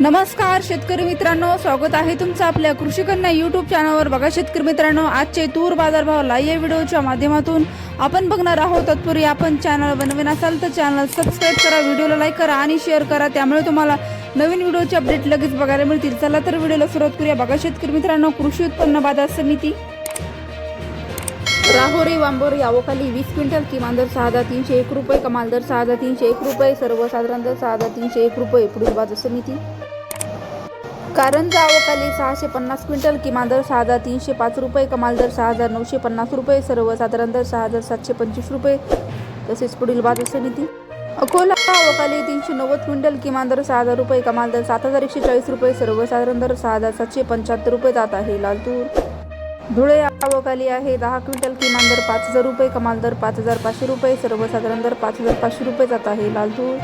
नमस्कार शेतकरी मित्रांनो. स्वागत आहे तुमचं आपल्या कृषी कन्या युट्यूब चॅनलवर बघा शेतकरी मित्रांनो आजचे तूर बाजारभाव लाईव्ह व्हिडिओच्या माध्यमातून. आपण बघणार आहोत तत्पूर्वी आपण चॅनल बनवीन असाल तर चॅनल सबस्क्राईब करा व्हिडिओला लाईक करा आणि शेअर करा. त्यामुळे तुम्हाला नवीन व्हिडिओचे अपडेट लगेच बघायला मिळतील. चला तर व्हिडिओला सुरुवात करूया. बघा शेतकरी मित्रांनो कृषी उत्पन्न बाजार समिती. राहोरी वांबोरी यावोखाली वीस क्विंटल किमान दर सहा हजार तीनशे एक रुपये कमाल दर सहा हजार तीनशे एक रुपये सर्वसाधारण दर सहा हजार तीनशे एक रुपये पुढील बाजार समिती. कारंजा अवकाली सहाशे पन्नास क्विंटल किमान दर सहा हजार तीनशे पाच रुपये कमाल दर सहा हजार नऊशे पन्नास रुपये सर्वसाधारण दर सहा हजार सातशे पंचवीस रुपये. तसेच पुढील बाजार समिती. अकोला आवकाली तीनशे नव्वद क्विंटल किमान दर सहा हजार रुपये कमाल दर सात हजार एकशे चाळीस रुपये सर्वसाधारण दर सहा हजार सातशे पंच्याहत्तर रुपये जात आहे लालतूर. धुळे अवकाली आहे दहा क्विंटल किमान दर पाच हजार रुपये कमाल दर पाच हजार पाचशे रुपये सर्वसाधारण दर पाच हजार पाचशे रुपये जात आहे लालतूर.